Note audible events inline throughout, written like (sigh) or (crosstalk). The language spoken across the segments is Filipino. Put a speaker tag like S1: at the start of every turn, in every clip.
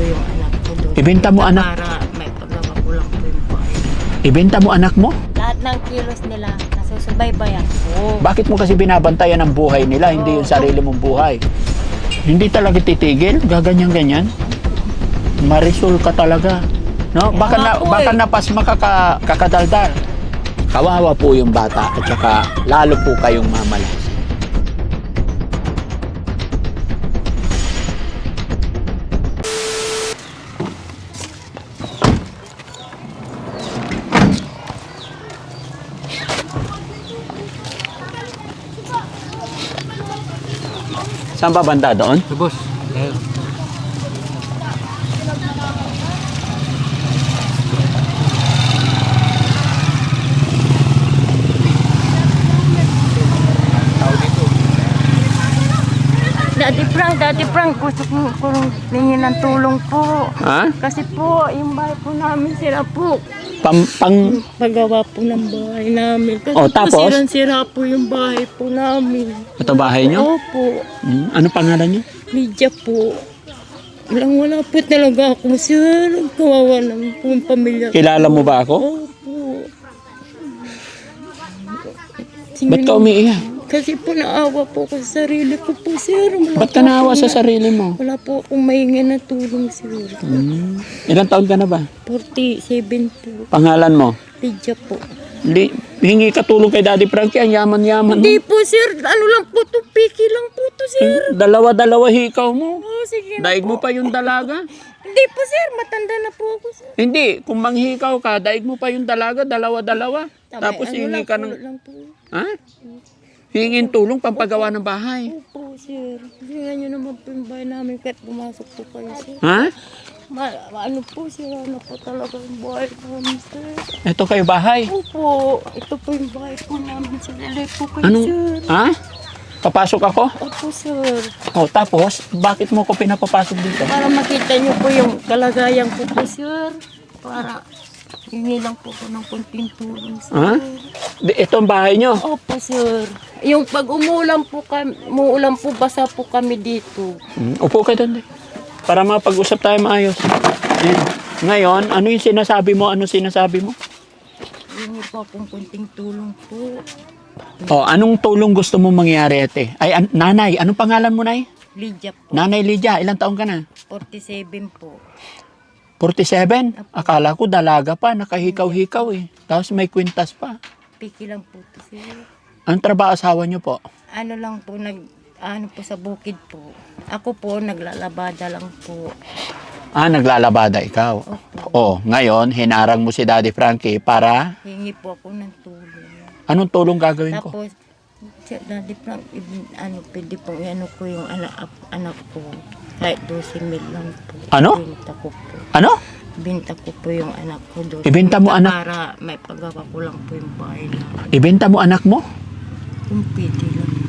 S1: po yung anak ko doon.
S2: Ibenta mo anak,
S1: Para may pagawa ko lang po yung bahay.
S2: ibenta mo anak mo?
S1: Lahat ng kilos nila, nasusubaybayan ko.
S2: Bakit mo kasi binabantayan ang buhay nila, hindi yung sarili mong buhay? Hindi talaga titigil, gaganyan-ganyan. Marisol ka talaga. No? Baka, na, baka
S1: eh.
S2: napas makaka, kakadaldal. Kawawa po yung bata at saka lalo po kayong mamalas. Saan ba banda doon?
S3: Boss, eh,
S1: Dati Frank, Dati Frank, gusto ko kung tingin ng tulong po.
S2: Ha?
S1: Kasi po, yung bahay po namin sila po.
S2: Pam, pang,
S1: Paggawa po ng bahay namin. Kasi
S2: Oh,
S1: po
S2: tapos?
S1: sirang-sira po yung bahay po namin.
S2: ito bahay nyo?
S1: Opo,
S2: Hmm, Ano pangalan nyo?
S1: Lydia po. Walang wala po talaga ako, sir. Kawawa naman po yung pamilya ko.
S2: Kilala mo ba ako?
S1: Opo. Sige
S2: Ba't ka umiiyak?
S1: Kasi po naawa po ako sa sarili ko po, sir. Wala
S2: Ba't
S1: po
S2: ka naawa
S1: akong
S2: sa sarili mo?
S1: Wala po akong mahinga na tulong, sir.
S2: Hmm. Ilang taon ka na ba?
S1: 47 po.
S2: Pangalan mo?
S1: Lydia po.
S2: Li, hingi ka tulong kay Daddy Frankie, ang yaman-yaman.
S1: Hindi po, sir. Ano lang po to? Piki lang po to, sir.
S2: Dalawa-dalawa hikaw mo.
S1: Oh, sige na
S2: Daig
S1: po.
S2: mo pa yung dalaga.
S1: Hindi po, sir. Matanda na po ako, sir.
S2: Hindi, kung manghikaw ka, daig mo pa yung dalaga, dalawa-dalawa. Tapos
S1: ano
S2: hingi
S1: lang
S2: ka
S1: po,
S2: ng...
S1: lang po.
S2: Ha? Hingin tulong pampagawa ng bahay.
S1: Opo, sir. Tingnan nyo naman po yung bahay namin kahit pumasok po kayo, sir.
S2: Ha?
S1: Ma ano po, sira na po talaga yung bahay namin, sir.
S2: Ito kayo bahay.
S1: Opo, ito po yung bahay po namin, sir. Lelay po kayo,
S2: Anong...
S1: sir.
S2: Ha? Papasok ako?
S1: Opo, sir.
S2: O, tapos, bakit mo ko pinapapasok dito?
S1: Para makita nyo po yung kalagayan ko po, sir. Para hingi lang po ko ng konting tulong, sir.
S2: Ha? Di, ito ang bahay nyo.
S1: Opo, sir. Yung pag umuulan po kami, umuulan po, basa po kami dito.
S2: Mm, Upo ka doon. Para mapag-usap tayo maayos. Ayan. Ngayon, ano yung sinasabi mo? Ano sinasabi mo?
S1: Hingi po akong konting tulong po.
S2: O, anong tulong gusto mo mangyari, ate? Ay, an- nanay, anong pangalan mo, nay?
S1: Lydia po,
S2: Nanay Lydia, ilang taong ka na?
S1: 47 po.
S2: 47? Akala ko dalaga pa, nakahikaw-hikaw eh. Tapos may kwintas pa.
S1: Piki lang po to, sir.
S2: Anong trabaho asawa niyo po?
S1: Ano lang po, nag, ano po sa bukid po. Ako po, naglalabada lang po.
S2: Ah, naglalabada ikaw.
S1: Opo.
S2: Oh, ngayon, hinarang mo si Daddy Frankie para
S1: Hingi po ako ng tulong.
S2: anong tulong gagawin ko?
S1: Tapos, siya, Daddy Frank, ibin- ano, pwede po, ano ko yung anak, anak ko. Kahit 12 mil lang po.
S2: Ano?
S1: Binta ko po.
S2: Ano?
S1: Binta ko po yung anak ko. 12
S2: Ibenta mo, anak?
S1: Para may paggawa ko lang po yung bahay na.
S2: Ibenta mo anak mo?
S1: Kung pwede lang po.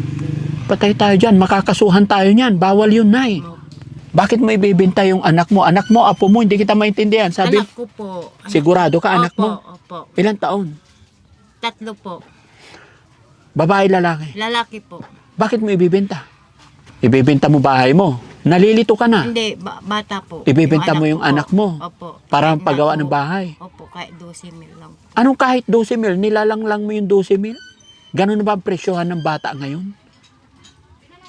S2: Patay tayo dyan, makakasuhan tayo niyan. Bawal yun, Nay.
S1: Mo-
S2: Bakit mo ibibenta yung anak mo? Anak mo, apo mo, hindi kita maintindihan. Sabi,
S1: anak ko po. Anak
S2: sigurado ka anak
S1: opo,
S2: mo?
S1: Opo,
S2: Ilang taon?
S1: Tatlo po.
S2: Babae, lalaki.
S1: Lalaki po.
S2: Bakit mo ibibenta? Ibibenta mo bahay mo. Nalilito ka na.
S1: Hindi, ba- bata po.
S2: Ibibenta mo yung
S1: po.
S2: anak mo.
S1: Opo.
S2: Para
S1: Kahit
S2: pagawa
S1: na
S2: ng
S1: po-
S2: bahay.
S1: Opo, kahit 12 mil lang.
S2: Anong kahit 12 mil, nilalang lang mo yung 12 mil? Ganun na ba ang presyohan ng bata ngayon?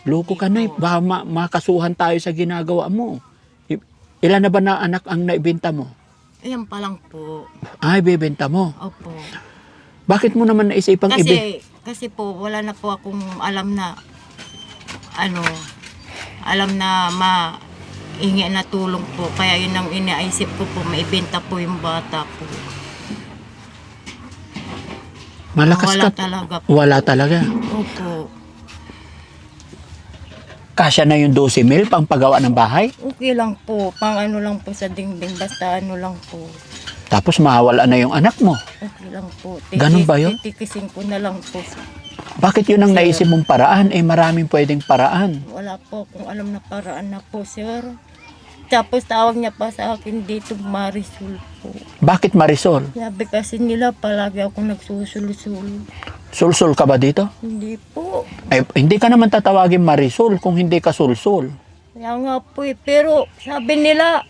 S2: Loko ka na eh. Baka ma- makasuhan tayo sa ginagawa mo. I- Ilan na ba na anak ang naibenta mo?
S1: Ayan pa lang po.
S2: Ay, bebenta mo.
S1: Opo.
S2: Bakit mo naman naisipang ibi?
S1: Kasi, kasi po, wala na po akong alam na, ano, alam na ma, ingi na tulong po. Kaya yun ang iniisip ko po, maibenta po yung bata po.
S2: Malakas
S1: wala
S2: ka.
S1: talaga po.
S2: Wala talaga.
S1: Opo.
S2: Kasya na yung 12 mil pang pagawa ng bahay.
S1: Okay lang po. Pang ano lang po sa dingding. Basta ano lang po.
S2: Tapos mawala na yung anak mo.
S1: Okay lang po.
S2: Ganun ba yun?
S1: Titikisin ko na lang po.
S2: Bakit yun ang naisip mong paraan? Eh maraming pwedeng paraan.
S1: Wala po kung alam na paraan na po, sir. Tapos tawag niya pa sa akin dito, Marisol po.
S2: Bakit Marisol?
S1: Sabi kasi nila, palagi ako nagsusul-sul.
S2: Sulsul ka ba dito?
S1: Hindi po.
S2: Eh, hindi ka naman tatawagin Marisol kung hindi ka sulsul.
S1: Kaya nga po eh. Pero sabi nila,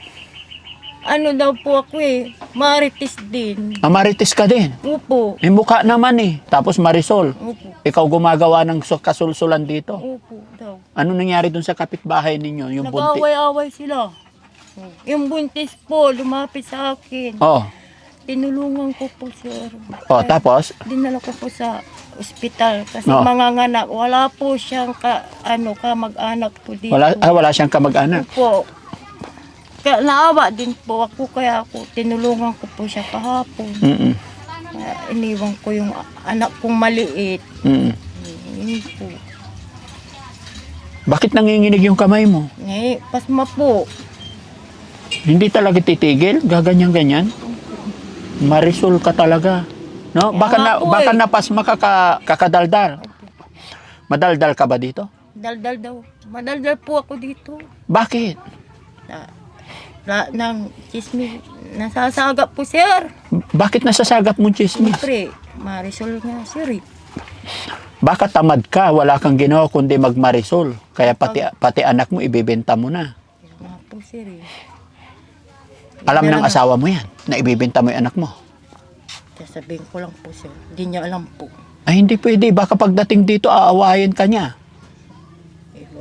S1: ano daw po ako eh, marites din.
S2: Amarites ka din.
S1: Opo.
S2: May mukha naman eh. Tapos Marisol.
S1: Opo. Ikaw
S2: gumagawa ng su- kasulsulan dito.
S1: Opo daw.
S2: Ano nangyari dun sa kapitbahay ninyo? Yung bunti?
S1: Nag-away-away sila. Yung buntis po, lumapit sa akin.
S2: Oh.
S1: Tinulungan ko po, sir.
S2: Oh, tapos?
S1: Dinala ko po sa ospital kasi
S2: Oo.
S1: mga nganak. Wala po siyang ka, ano, ka mag-anak po dito.
S2: Wala, ah, wala siyang kamag-anak.
S1: po. Kaya naawa din po ako kaya ako tinulungan ko po siya kahapon.
S2: Mm-mm.
S1: Kaya iniwan ko yung anak kong maliit.
S2: Mm-mm.
S1: Po.
S2: Bakit nanginginig yung kamay mo?
S1: Eh, pasma po.
S2: Hindi talaga titigil? Gaganyan-ganyan? Marisol ka talaga. No? Baka, na,
S1: po
S2: baka
S1: eh.
S2: napasma ka, ka kakadaldal. Madaldal ka ba dito?
S1: Daldal daw. Madaldal po ako dito.
S2: Bakit?
S1: Na, na, ng chismis. Nasasagap po, sir.
S2: Bakit nasasagap mong chismis?
S1: Siyempre, Marisol nga, sir. eh.
S2: Baka tamad ka, wala kang ginawa kundi magmarisol. Kaya pati, pati anak mo, ibibenta mo na.
S1: Nga po, sir. eh.
S2: Alam ng asawa mo yan, na ibibenta mo yung anak mo.
S1: Sasabihin ko lang po, sir. Hindi niya alam po.
S2: Ay, hindi pwede. Baka pagdating dito, aawayin ka niya.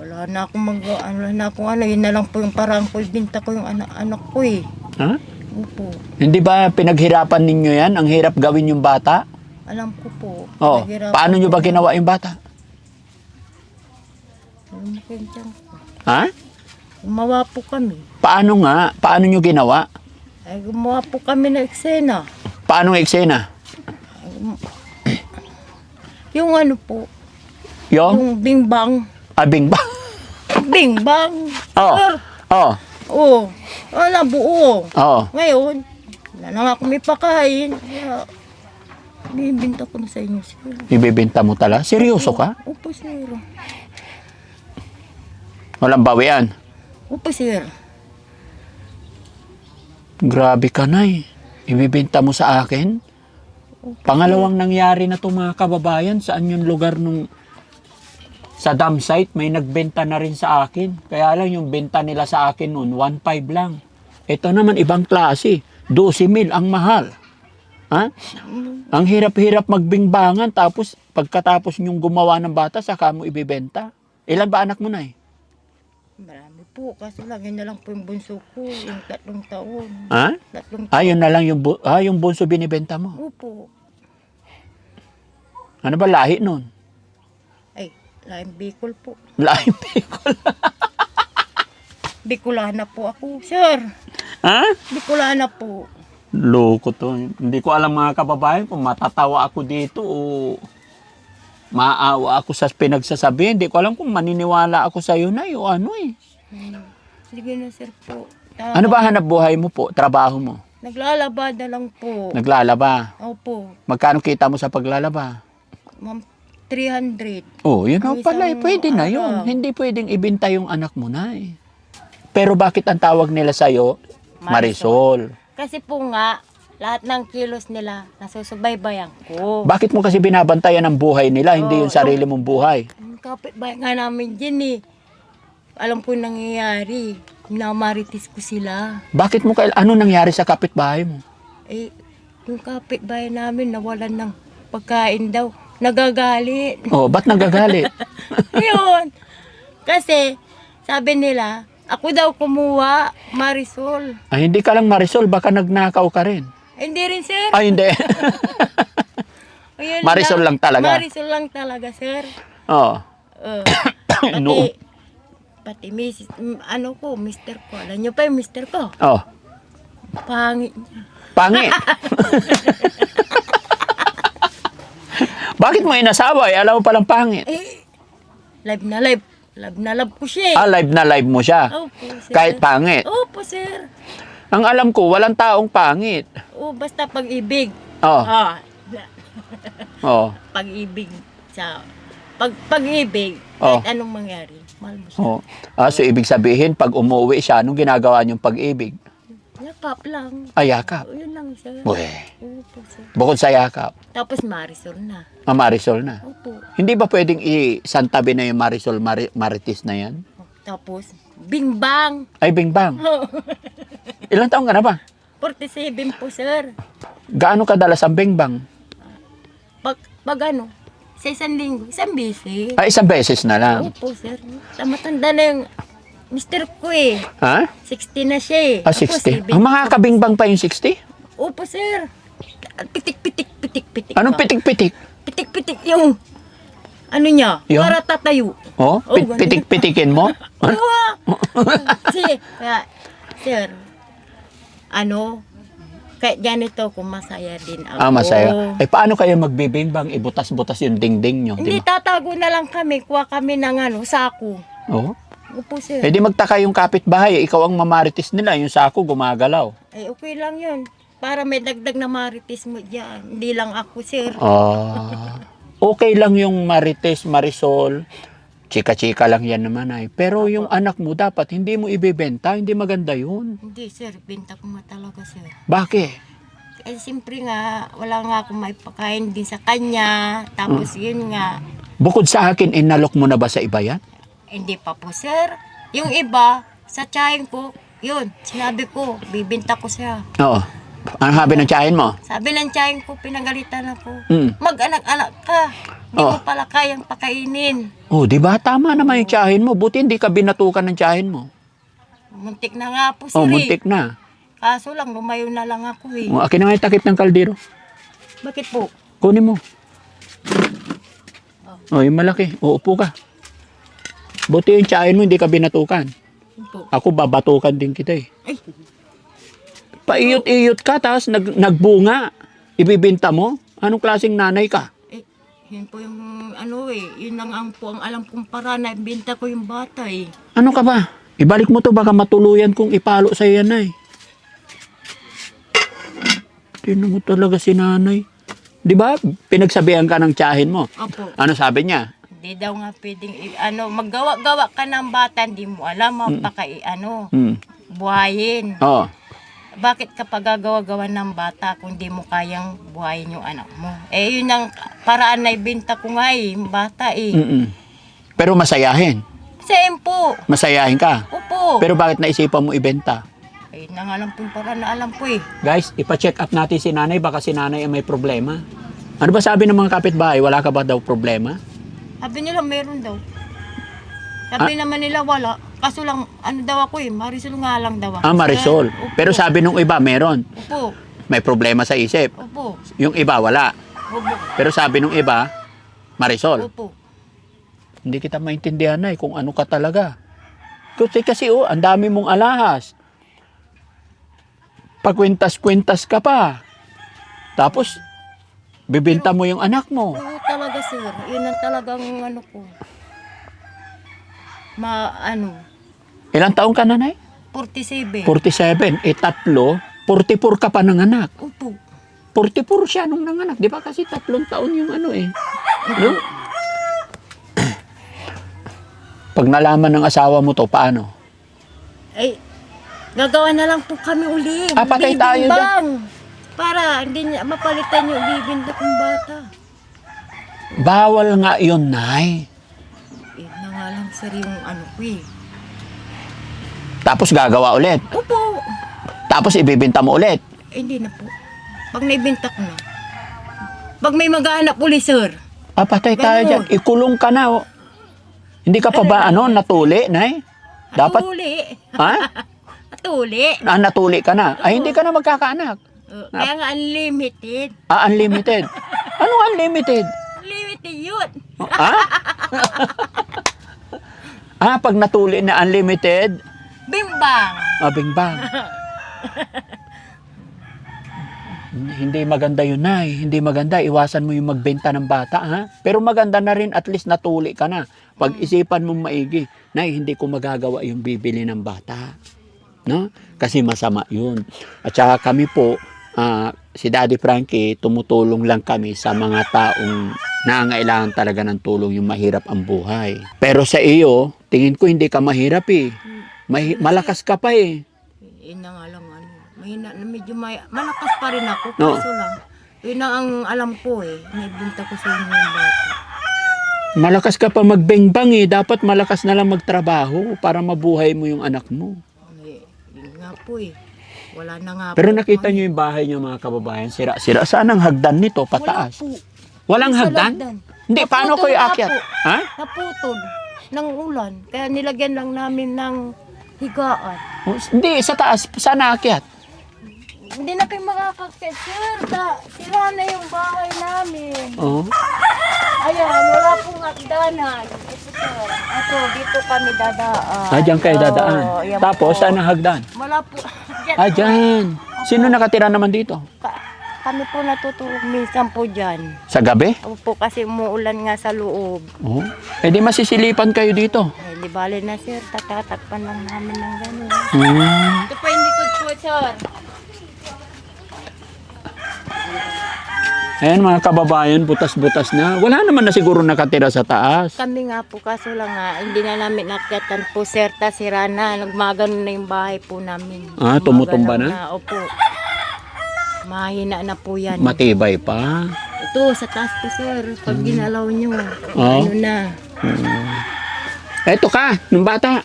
S1: Wala na akong mag, ano na akong ano, yun na lang po yung parang ko, ibinta ko yung anak, anak ko eh.
S2: Ha?
S1: Opo,
S2: Hindi ba pinaghirapan ninyo yan? Ang hirap gawin yung bata?
S1: alam ko po.
S2: Oh,
S1: Naghirapan
S2: paano nyo
S1: po
S2: ba ginawa yung bata?
S1: Lumaki yung tiyan ko.
S2: Ha?
S1: Gumawa po kami.
S2: Paano nga? Paano nyo ginawa?
S1: Ay, gumawa po kami ng eksena.
S2: Paano ang eksena?
S1: Yung ano po,
S2: Yung?
S1: yung bingbang.
S2: Abing ba?
S1: Bingbang.
S2: Oo.
S1: Sir,
S2: Oo.
S1: oh, wala buo.
S2: Oo.
S1: Ngayon, wala na nga kami pakain. Kaya, bibinta ko na sa inyo, sir.
S2: Ibibenta mo tala? Seryoso ka?
S1: Opo, sir.
S2: Walang bawian.
S1: Opo, sir.
S2: Grabe ka na eh. Ibibenta mo sa akin? Pangalawang nangyari na to mga kababayan, saan yung lugar nung sa dam site, may nagbenta na rin sa akin. Kaya lang yung benta nila sa akin noon, 1.5 lang. Ito naman ibang klase, 12 mil ang mahal. Ha? Ang hirap-hirap magbingbangan tapos pagkatapos nyong gumawa ng bata, saka mo ibibenta. Ilan ba anak mo na eh?
S1: Marami po. Kaso lang, yun na lang po yung bunso ko. Yung tatlong taon.
S2: Ha?
S1: Tatlong taon.
S2: Ayun na lang yung, bu- ah, yung bunso binibenta mo.
S1: Opo.
S2: Ano ba lahi nun?
S1: Laing Bicol po.
S2: Lahi Bicol. (laughs)
S1: Bicolana po ako, sir.
S2: ha?
S1: Bicolana po.
S2: Loko to. Hindi ko alam mga kababayan kung matatawa ako dito o maawa ako sa pinagsasabi. Hindi ko alam kung maniniwala ako sa iyo na o ano eh.
S1: Hmm. Sige na, sir po. Ta-
S2: Ano ba hanap buhay mo po? Trabaho mo?
S1: Naglalaba na lang po.
S2: Naglalaba.
S1: Opo.
S2: Magkano kita mo sa paglalaba?
S1: Ma'am, 300.
S2: Oh, yun
S1: ang
S2: pala. eh. Pwede na yun.
S1: araw.
S2: Hindi pwedeng ibinta yung anak mo na eh. Pero bakit ang tawag nila sa'yo? Marisol.
S1: Kasi po nga, lahat ng kilos nila, nasusubaybayan ko.
S2: Bakit mo kasi binabantayan ang buhay nila, hindi
S1: Oo,
S2: yung sarili mong buhay?
S1: Ang kapitbahay nga namin dyan eh. Alam ko yung nangyayari. Minamaritis ko sila.
S2: Bakit mo kail ano nangyari sa kapitbahay mo?
S1: Eh, yung kapitbahay namin nawalan ng pagkain daw. Nagagalit.
S2: Oh, ba't nagagalit? (laughs)
S1: Yun. Kasi, sabi nila, ako daw kumuha, Marisol.
S2: Ay, hindi ka lang Marisol, baka nagnakaw ka rin.
S1: Hindi rin, sir.
S2: Ay, hindi. (laughs)
S1: Ayun
S2: Marisol lang talaga.
S1: Marisol lang talaga, sir.
S2: oh.
S1: Uh, (coughs)
S2: No.
S1: pati, miss, ano ko, mister ko. Alam niyo pa yung mister ko?
S2: Oh.
S1: Pangit niya.
S2: Pangit. (laughs) Bakit mo inasawa? Eh, alam mo palang pangit.
S1: Eh, live na live. Live na live ko siya. eh.
S2: Ah, live na live mo siya.
S1: Opo, sir.
S2: Kahit pangit.
S1: Opo, sir.
S2: Ang alam ko, walang taong pangit.
S1: O, basta pag-ibig.
S2: Oh.
S1: Ah, (laughs)
S2: Oh.
S1: pag-ibig sa pag pag-ibig
S2: Oh.
S1: kahit anong mangyari mahal mo siya
S2: Oh. Ah, so ibig sabihin, pag umuwi siya, anong ginagawa niyong pag-ibig?
S1: Yakap lang
S2: Ayakap.
S1: o, yun lang sir
S2: Uy.
S1: sir
S2: Bukod sa yakap,
S1: tapos Marisol na
S2: ah, Marisol na.
S1: opo
S2: Hindi ba pwedeng i-santabi na yung Marisol Mari- Marites na yan?
S1: tapos Bing Bang
S2: Ay, Bing Bang. (laughs) Ilang taong ka na ba?
S1: 47 po, sir.
S2: Gaano kadalas ang bengbang?
S1: Pag, pag ano, sa isang linggo, isang bisi.
S2: Ah, isang beses na lang.
S1: Opo, sir. Sa matanda na yung mister ko eh.
S2: Ha?
S1: 60 na siya eh.
S2: Ah,
S1: Ako,
S2: 60.
S1: 70.
S2: Ang mga kabingbang pa yung 60?
S1: Opo, sir. Pitik, pitik, pitik, pitik.
S2: Anong
S1: pa.
S2: pitik-pitik?
S1: Pitik, pitik yung ano niya,
S2: Yung?
S1: para tatayo.
S2: Oh,
S1: Oh, ganun.
S2: pitik-pitikin mo? (laughs)
S1: Oo. ah. (laughs) Kasi, kaya, sir, ano, kahit ganito ko masaya din ako.
S2: Ah, masaya. Eh, paano kayo magbibingbang? Ibutas-butas yung dingding nyo,
S1: Hindi,
S2: di ba?
S1: tatago na lang kami. Kuha kami ng ano, sako.
S2: Oo.
S1: Opo, sir.
S2: Eh, di magtaka yung kapitbahay. Ikaw ang mamarites nila. Yung sako, gumagalaw.
S1: Eh, okay lang yun. Para may dagdag na marites mo dyan. Hindi lang ako, sir.
S2: Ah. okay lang yung marites, marisol. Chika-chika lang yan naman ay. Pero yung anak mo dapat hindi mo ibebenta. Hindi maganda yun.
S1: Hindi, sir. Binta ko nga talaga, sir.
S2: Bakit?
S1: Eh, siyempre nga, wala nga akong maipakain din sa kanya. Tapos, yun nga,
S2: Bukod sa akin, inalok mo na ba sa iba yan?
S1: Hindi pa po, sir. Yung iba, sa tsahin ko, yun, sinabi ko, bibinta ko siya.
S2: Oo. Ano sabi ng tsahin mo?
S1: Sabi ng tsahin ko, pinagalitan ako.
S2: Mm.
S1: Mag-anak-anak ka. Hindi
S2: Oh.
S1: mo pala kayang pakainin.
S2: Oh, di ba? Tama naman yung tsahin mo. Buti hindi ka binatukan ng tsahin mo.
S1: Muntik na nga po, sir.
S2: Oh,
S1: eh.
S2: muntik na.
S1: Kaso lang, lumayo na lang ako eh.
S2: Oh, akin na nga yung takip ng kaldero.
S1: Bakit po?
S2: Kunin mo. Oh, yung malaki. Uupo ka. Buti yung tsahin mo, hindi ka binatukan.
S1: Po.
S2: Ako, babatukan din kita eh.
S1: Ay,
S2: Paiyot-iyot ka, tapos nag, nagbunga. Ibibinta mo? Anong klaseng nanay ka?
S1: eh, yun po yung ano eh. Yun lang ang po ang alam kong para na ibinta ko yung bata eh.
S2: Ano ka ba? Ibalik mo to, baka matuluyan kong ipalo sa yan ay. Tinan mo talaga si nanay. Di ba? Pinagsabihan ka ng tsahin mo.
S1: Opo.
S2: Ano sabi niya?
S1: Hindi daw nga pwedeng, i- ano, maggawa-gawa ka ng bata, hindi mo alam, mapaka, i- ano,
S2: Hmm.
S1: buhayin.
S2: Oo.
S1: Bakit kapag gagawa-gawa ng bata kung di mo kayang buhayin yung anak mo? Eh, yun ang paraan na ibinta ko nga eh, yung bata eh.
S2: Mm-mm. Pero masayahin.
S1: Same po.
S2: Masayahin ka.
S1: Opo.
S2: Pero bakit naisipan mo ibenta?
S1: eh, na nga lang po yung paraan na alam ko eh.
S2: Guys, ipa-check up natin si nanay. Baka si nanay ay may problema. Ano ba sabi ng mga kapitbahay? Wala ka ba daw problema?
S1: Sabi nila meron daw. Sabi naman nila wala. Kaso lang, ano daw ako eh, Marisol nga lang daw ako.
S2: Ah, Marisol.
S1: Opo.
S2: Pero sabi nung iba, meron.
S1: Opo.
S2: May problema sa isip.
S1: Opo.
S2: Yung iba, wala.
S1: Opo.
S2: Pero sabi nung iba, Marisol.
S1: Opo.
S2: Hindi kita maintindihan na kung ano ka talaga. Kasi kasi oh, ang dami mong alahas. Pagkwintas-kwintas ka pa. Tapos, bibenta mo yung anak mo.
S1: Oo sir. Yun ang talagang ano ko. Ma, ano,
S2: Ilang taong ka nanay?
S1: 47.
S2: 47. Eh, tatlo. 44 ka pa ng anak.
S1: Opo.
S2: 44 siya nung nanganak. Di ba kasi tatlong taon yung ano eh. No? (clears throat) Pag nalaman ng asawa mo to, paano?
S1: Ay, gagawa na lang po kami uli.
S2: Ah, patay tayo
S1: Bibimbang. Para hindi niya mapalitan yung bibinta kong bata.
S2: Bawal nga yun, Nay.
S1: Eh, na nga lang sir yung ano ko eh.
S2: Tapos gagawa ulit.
S1: Opo.
S2: Tapos ibibinta mo ulit.
S1: Eh, hindi na po. Pag naibinta ko na. Pag may maghahanap uli sir.
S2: Ah, patay tayo
S1: Ganun.
S2: dyan. Ikulong ka na. oh. Hindi ka pa ba, ano, natuli, Nay? Dapat,
S1: Atuli.
S2: ha? (laughs)
S1: Atuli.
S2: Ah, natuli ka na. Ay, hindi ka na magkakaanak.
S1: Kaya nga unlimited.
S2: Ah, unlimited. (laughs) Anong unlimited?
S1: Yun.
S2: Ha? (laughs) ah, pag natuli na unlimited,
S1: Bimbang.
S2: ah, bing bang. (laughs) Hindi maganda yun, Nay. Hindi maganda. Iwasan mo yung magbenta ng bata, ha? Pero maganda na rin, at least natuli ka na. Pag-isipan mo maigi, Nay, hindi ko magagawa yung bibili ng bata. No? Kasi masama yun. At saka kami po, ah, si Daddy Frankie, tumutulong lang kami sa mga taong nangailangan talaga ng tulong yung mahirap ang buhay. Pero sa iyo, tingin ko hindi ka mahirap eh. Mahi- malakas ka pa eh.
S1: Yun na nga lang ano. Mahina, na medyo may, malakas pa rin ako.
S2: No.
S1: Kaso lang. Yun na ang alam ko eh. Naibinta ko sa inyo yung bata.
S2: Malakas ka pa magbengbang eh. Dapat malakas na lang magtrabaho para mabuhay mo yung anak mo.
S1: Eh, yun nga po eh. Wala na nga
S2: Pero
S1: po
S2: nakita nyo yung bahay nyo mga kababayan, sira-sira. Saan ang hagdan nito, pataas?
S1: Wala po.
S2: Walang
S1: Sa
S2: hagdan?
S1: lagdan.
S2: Hindi, paano kayo
S1: nga
S2: akyat?
S1: po.
S2: Ha?
S1: Naputol ng ulan. Kaya nilagyan lang namin ng higaan.
S2: Oh, Hindi, sa taas. Saan naakyat?
S1: Hindi na kayo makakakit, sir. Ta, sira na yung bahay namin.
S2: Oh.
S1: Ayan, wala pong hagdanan. Ito, sir. Ito, dito kami dadaan.
S2: Ah, dyan kayo
S1: Oo,
S2: dadaan.
S1: ayan
S2: Tapos,
S1: po.
S2: saan ang hagdan?
S1: Wala po. Dyan. (laughs)
S2: Ah, dyan. Sino nakatira naman dito?
S1: Ka- kami po natutulog minsan po dyan.
S2: Sa gabi?
S1: Opo, kasi umuulan nga sa loob.
S2: Oh. Eh di masisilipan kayo dito.
S1: Eh, di bale na, sir. Tatatakpan lang namin ng gano'n.
S2: Hmm.
S1: Ito pa yung likod po, sir.
S2: Ayan mga kababayan, butas-butas na. Wala naman na siguro nakatira sa taas.
S1: Kami nga po, kaso lang nga, hindi na namin nakyatan po, sir. Ta, sira na. Nagmagano na yung bahay po namin.
S2: Ah, tumutumba
S1: Gumagalaw Opo. Mahina na po yan.
S2: Matibay pa.
S1: Ito, sa taas po, sir. Pag ginalaw nyo,
S2: Oh.
S1: ano na.
S2: Hmm. Eto ka, nung bata.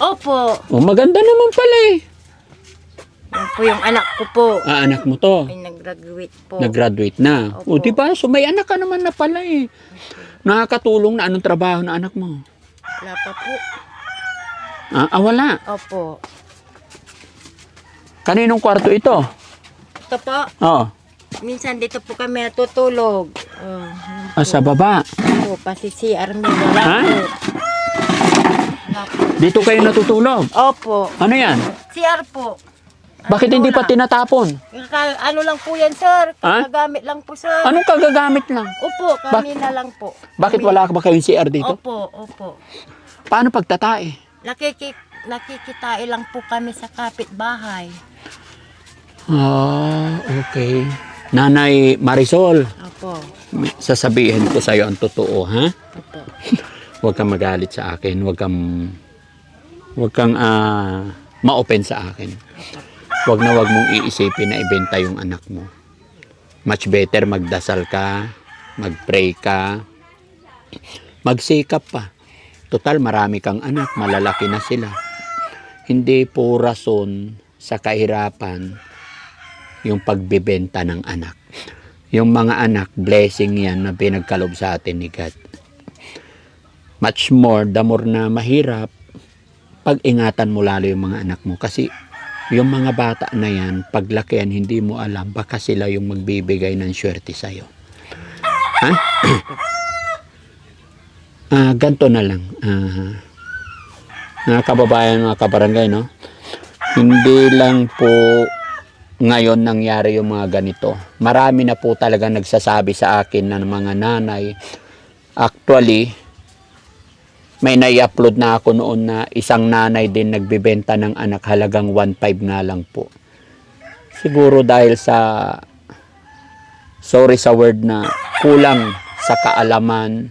S1: Opo.
S2: Oh, maganda naman pala eh.
S1: Yan po yung anak ko po.
S2: Ah, anak mo to.
S1: Ay, nag-graduate po.
S2: Nag-graduate na. O,
S1: Opo.
S2: di ba? So, may anak ka naman na pala eh. Nakakatulong na anong trabaho na anak mo?
S1: Wala pa po.
S2: Ah, ah wala.
S1: Opo.
S2: Kaninong kwarto ito?
S1: Ito po.
S2: Oh,
S1: Minsan dito po kami natutulog. Oh,
S2: ah, sa baba.
S1: po. Pasi CR wala
S2: Ha? Dito kayo natutulog.
S1: Opo.
S2: Ano yan?
S1: CR po.
S2: Bakit hindi pa tinatapon?
S1: Ka- ano lang po yan, sir?
S2: Ha?
S1: Kagagamit lang po, sir.
S2: Anong kagagamit lang?
S1: Opo, kanina lang po.
S2: Bakit
S1: Kami-
S2: wala ba kayong CR dito?
S1: Opo, opo.
S2: Paano pagtatae?
S1: Nakiki nakikitain lang po kami sa kapitbahay.
S2: Ah, okay. Nanay Marisol,
S1: Opo.
S2: sasabihin ko sa'yo ang totoo, ha?
S1: Opo. (laughs)
S2: Huwag kang magalit sa akin. Huwag kang, huwag kang ah, ma-open sa akin. Huwag na huwag mong iisipin na ibenta yung anak mo. Much better magdasal ka, mag-pray ka, magsikap pa. Total, marami kang anak, malalaki na sila. Hindi po rason sa kahirapan yung pagbibenta ng anak. Yung mga anak, blessing yan na pinagkalob sa atin ni God much more, the more na mahirap, pag-ingatan mo lalo yung mga anak mo. Kasi yung mga bata na yan, paglakihan, hindi mo alam, baka sila yung magbibigay ng swerte sa'yo. Ha? (clears throat) Ah, ganto na lang. Ah, mga kababayan, mga kabarangay, no? Hindi lang po ngayon nangyari yung mga ganito. Marami na po talaga nagsasabi sa akin na mga nanay, actually, may nai-upload na ako noon na isang nanay din nagbebenta ng anak halagang 1.5 nga lang po. Siguro dahil sa sorry sa word na kulang sa kaalaman.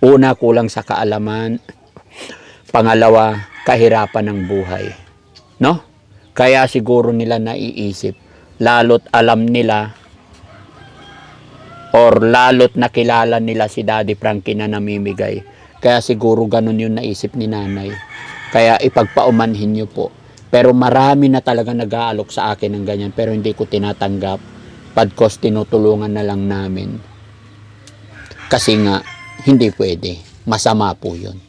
S2: Una, kulang sa kaalaman. Pangalawa, kahirapan ng buhay. No? Kaya siguro nila naiisip, lalot alam nila or lalot nakilala nila si Daddy Frankie na namimigay. Kaya siguro ganun yung naisip ni nanay. Kaya ipagpaumanhin niyo po. Pero marami na talaga nag-aalok sa akin ng ganyan pero hindi ko tinatanggap. Pagkos tinutulungan na lang namin. Kasi nga, hindi pwede. Masama po yun.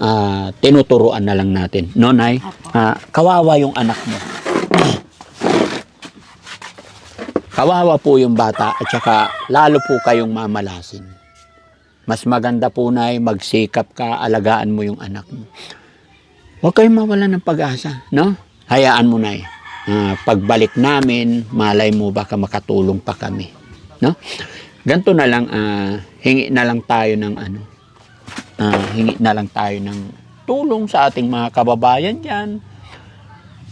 S2: Ah, tinuturuan na lang natin. No, Nay? Ah, kawawa yung anak mo. Kawawa po yung bata at saka lalo po kayong mamalasin. Mas maganda po na magsikap ka, alagaan mo yung anak mo. Huwag kayong mawala ng pag-asa, no? Hayaan mo na pagbalik namin, malay mo baka makatulong pa kami, no? Ganto na lang, ah, hingi na lang tayo ng ano, ah, hingi na lang tayo ng tulong sa ating mga kababayan dyan.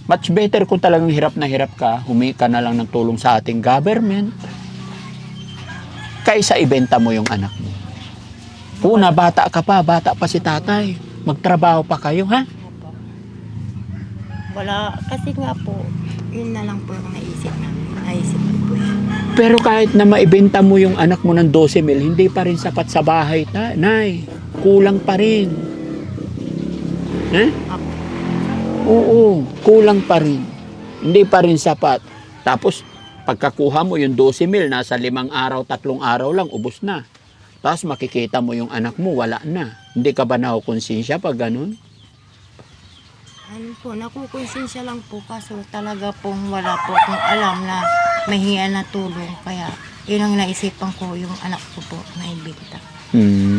S2: Much better kung talagang hirap na hirap ka, humingi ka na lang ng tulong sa ating government kaysa ibenta mo yung anak mo. Una, bata ka pa, bata pa si tatay. Magtrabaho pa kayo, ha?
S1: Wala, kasi nga po, yun na lang po yung naisip namin. Naisip ko po.
S2: Pero kahit na maibenta mo yung anak mo ng 12 mil, hindi pa rin sapat sa bahay, ta nay. Kulang pa rin. Ha? Oo, kulang pa rin. Hindi pa rin sapat. Tapos, pagkakuha mo yung 12 mil, nasa limang araw, tatlong araw lang, ubos na. Tapos makikita mo yung anak mo, wala na. Hindi ka ba nakukonsensya pag ganun?
S1: Ano po, nakukonsensya lang po kaso talaga pong wala po akong alam na mahinga na tulong. Kaya yun ang naisipan ko yung anak ko po na ibigta.
S2: Hmm.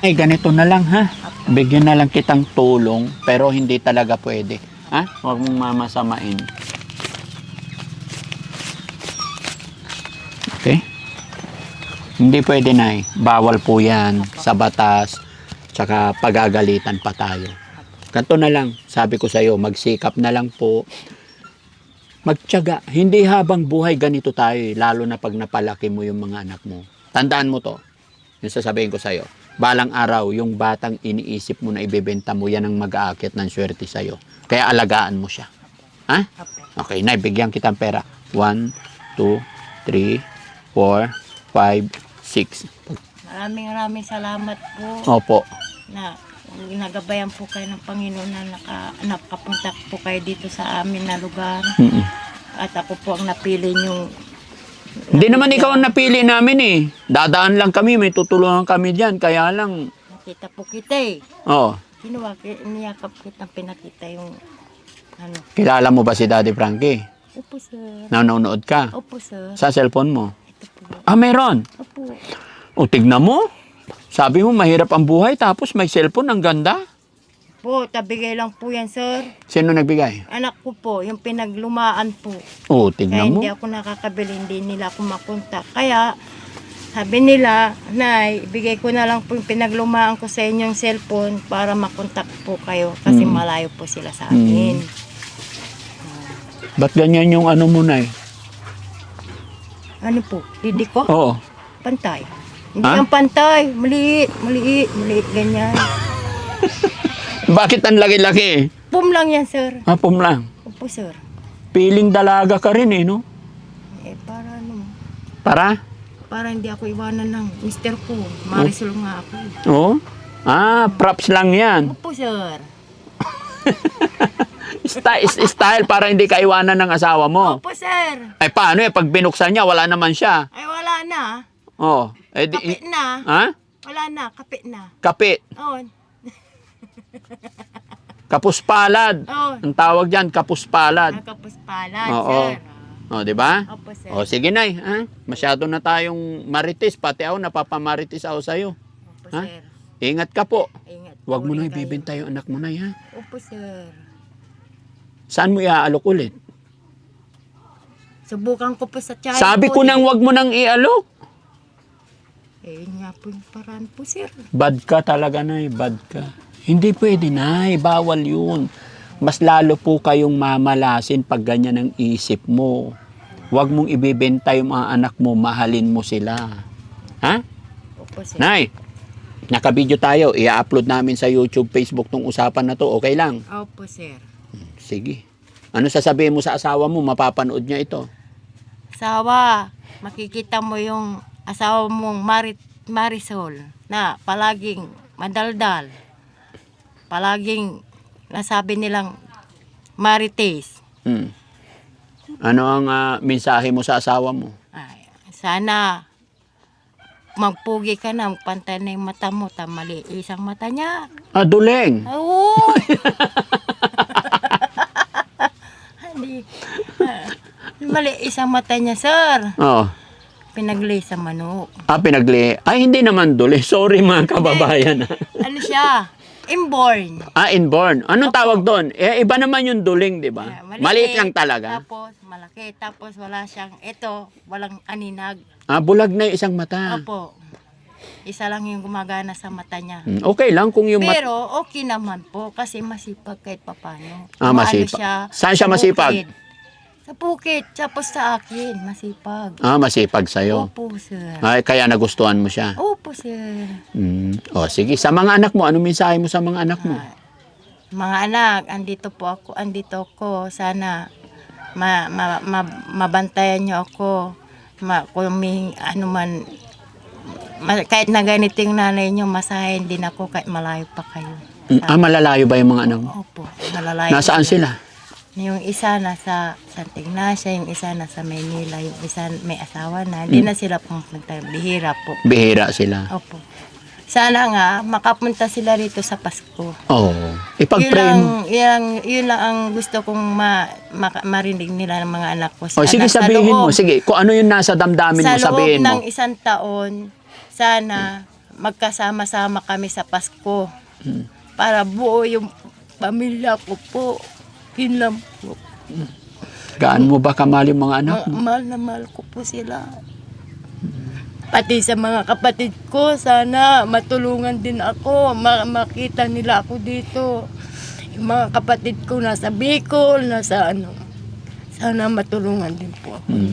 S2: Ay, ganito na lang ha. Bigyan na lang kitang tulong, pero hindi talaga pwede. Ha? Huwag mong mamasamain. Okay? Hindi pwede na Bawal po yan sa batas. Tsaka pagagalitan pa tayo. Ganito na lang. Sabi ko sa'yo, magsikap na lang po. Magtyaga. Hindi habang buhay ganito tayo. eh, Lalo na pag napalaki mo yung mga anak mo. Tandaan mo to. Yung sasabihin ko sa'yo. Balang araw, yung batang iniisip mo na ibebenta mo, yan ang mag-aakit ng swerte sa'yo. Kaya alagaan mo siya. Ha? Okay, naibigyan kitang pera. 1, 2, 3, 4, 5, 6.
S1: Maraming maraming salamat po
S2: Opo.
S1: na nagabayan po kayo ng Panginoon na naka, nakapunta po kayo dito sa amin na lugar.
S2: Mm-mm.
S1: At ako po ang napili niyong
S2: Hindi naman ikaw ang napili namin eh. Dadaan lang kami, may tutulungan kami dyan. Kaya lang,
S1: nakita po kita eh.
S2: oh,
S1: Kinuha, ki- niyakap kita, pinakita yung ano.
S2: kilala mo ba si Daddy Frankie?
S1: Opo sir.
S2: Nanonood ka?
S1: Opo sir.
S2: Sa cellphone mo?
S1: Ito po.
S2: Ah, meron.
S1: Opo.
S2: O, tignan mo. Sabi mo, mahirap ang buhay, tapos may cellphone, ang ganda.
S1: Po, tabigay lang po yan sir.
S2: Sino nagbigay?
S1: Anak ko po, yung pinaglumaan po.
S2: O,
S1: Kaya
S2: tignan mo.
S1: hindi ako nakakabili, hindi nila ako makontak. Kaya, sabi nila, Nay, ibigay ko na lang po yung pinaglumaan ko sa inyong cellphone para makontak po kayo kasi
S2: Mm.
S1: malayo po sila sa akin.
S2: Ba't ganyan yung ano mo na eh?
S1: Ano po? Didi ko?
S2: Oo.
S1: Pantay. Hindi
S2: Ha?
S1: ang pantay. Maliit, maliit, maliit, ganyan. (laughs)
S2: Bakit ang laki-laki?
S1: Pum lang yan, sir.
S2: Hapom lang.
S1: Opo, sir.
S2: Piling dalaga ka rin eh, no?
S1: Eh, para ano,
S2: Para?
S1: para hindi ako iwanan ng mister ko. Marisol nga ako.
S2: Oo. Ah, props lang yan.
S1: Opo, sir. (laughs)
S2: Style, style para hindi ka iwanan ng asawa mo.
S1: Opo, sir.
S2: Ay, paano eh? Pag binuksan niya, wala naman siya.
S1: Ay, wala na.
S2: Oh. Eh, di,
S1: Kapit na.
S2: ha?
S1: Wala na, kapit na.
S2: Kapit.
S1: Oo.
S2: Kapuspalad.
S1: Oo.
S2: Ang tawag diyan, kapuspalad.
S1: Nakapos pala,
S2: Oo.
S1: sir.
S2: Oh, di ba?
S1: Opo, sir.
S2: Oh, sige nay, ha? Masyado na tayong marites, pati ako napapamarites ako sa iyo.
S1: Opo,
S2: Ha?
S1: sir.
S2: Ingat ka po.
S1: Ingat
S2: Huwag mo
S1: po
S2: na
S1: rin kayo.
S2: ibibenta yung anak mo na ha?
S1: Opo, sir.
S2: Saan mo iaalok ulit?
S1: Subukan ko po sa child
S2: Sabi ko nang wag mo nang ialok.
S1: Eh, yun nga po yung paraan po, sir.
S2: Bad ka talaga, Nay. Bad ka. Hindi pwede, Nay. Bawal yun. Mas lalo po kayong mamalasin pag ganyan ang isip mo. Huwag mong ibibenta yung mga anak mo. Mahalin mo sila. Ha?
S1: Opo, sir.
S2: Nay, nakabidyo tayo. I-upload namin sa YouTube, Facebook tong usapan na to. Okay lang?
S1: Opo, sir.
S2: Sige. Ano sasabihin mo sa asawa mo? Mapapanood niya ito.
S1: Sawa, makikita mo yung asawa mong Marit, Marisol na palaging madaldal. Palaging nasabi nilang Marites.
S2: Hmm. Ano ang ah, mensahe mo sa asawa mo?
S1: Ay, sana magpugi ka na, magpantay na yung mata mo, tamali isang mata niya.
S2: Ah, duleng.
S1: Oo! (laughs) Hindi. Ah, Mali isang mata niya, sir.
S2: Oh.
S1: Pinagli sa manok.
S2: Ah, pinagli. Ay, hindi naman duli. Sorry mga kababayan.
S1: Ano siya? Inborn.
S2: ah, inborn. Anong tawag doon? Eh, iba naman yung duling, di ba?
S1: Ah,
S2: Maliit lang talaga.
S1: Tapos malaki. Tapos wala siyang, ito, walang aninag.
S2: Ah, bulag na yung isang mata.
S1: Opo. Isa lang yung gumagana sa mata niya.
S2: Hmm, Okay lang kung yung mat-
S1: Pero okay naman po kasi masipag kahit papano.
S2: Ah,
S1: Umaano
S2: masipag.
S1: siya
S2: Saan siya masipag?
S1: bukid. Sa bukid. Tapos sa akin, masipag.
S2: Ah, masipag sa'yo.
S1: Opo, sir.
S2: Ay, kaya nagustuhan mo siya.
S1: Opo, sir.
S2: Hmm. O, sige. Sa mga anak mo, anong mensahe mo sa mga anak mo?
S1: Ah, mga anak, andito po ako, andito ako. Sana ma, ma, ma, mabantayan niyo ako. Ma, kung may ano man, ma, kahit na ganito yung nanay niyo, masahin din ako kahit malayo pa kayo.
S2: Mm, Ah, malalayo ba yung mga anak mo?
S1: Opo, malalayo.
S2: Nasaan sila?
S1: Yung isa nasa Santa Ignacia, yung isa nasa Maynila, yung isa may asawa na. Hindi na sila pumunta. Bihira po.
S2: Bihira sila.
S1: Opo. Sana nga, makapunta sila rito sa Pasko.
S2: Oo.
S1: Yun
S2: Ipag-pray
S1: lang,
S2: mo.
S1: yun, yun lang ang gusto kong ma, maka- marinig nila ng mga anak ko.
S2: O, sige,
S1: sa
S2: sabihin mo.
S1: loob-
S2: Sige, kung ano yung nasa damdamin
S1: sa
S2: mo, sabihin
S1: loob ng
S2: mo.
S1: isang taon, sana magkasama-sama kami sa Pasko.
S2: Hmm.
S1: Para buo yung pamilya ko po. Yun lang po.
S2: Gaano mo ba kamali mga anak
S1: Ma-
S2: mo?
S1: mahal na mahal ko po sila. Pati sa mga kapatid ko, sana matulungan din ako. Ma- makita nila ako dito. Yung mga kapatid ko nasa Bicol, nasa ano. Sana matulungan din po ako.
S2: Hmm.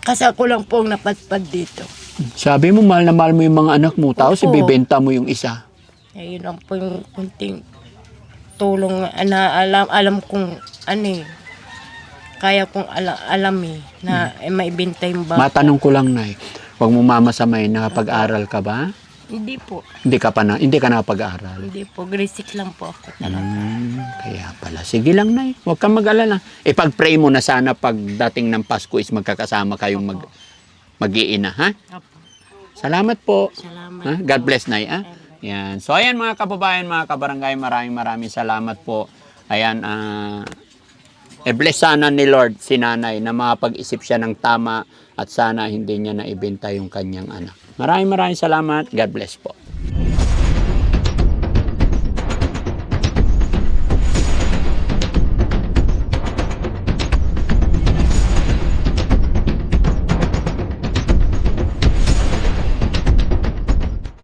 S1: Kasi ako lang po ang napadpad dito.
S2: Sabi mo, mahal na mahal mo yung mga anak mo. Tapos
S1: Opo.
S2: ibibenta mo yung isa.
S1: Ayun lang po yung kunting tulong na alam, alam kong ano eh, kaya kong alam, alam eh, na eh, maibenta yung bata.
S2: Matanong ko lang, Nay. Huwag mo mamasamay. Nakapag-aral ka ba?
S1: Hindi po.
S2: Hindi ka pa na, hindi ka nakapag-aral.
S1: Hindi po. 6 lang po ako talaga.
S2: Hmm, kaya pala. Sige lang, Nay. Huwag kang mag-alala. Ipag-pray mo na sana pagdating ng Pasko is magkakasama kayong mag, mag-iina, ha?
S1: Opo.
S2: Salamat po.
S1: Salamat.
S2: Ha? God bless, Nay. Ha? Yan. So, ayan mga kababayan, mga kabarangay, maraming maraming salamat po. Ayan, ah... E-bless sana ni Lord si nanay na makapag-isip siya ng tama at sana hindi niya naibenta yung kanyang anak. Maraming maraming salamat. God bless po.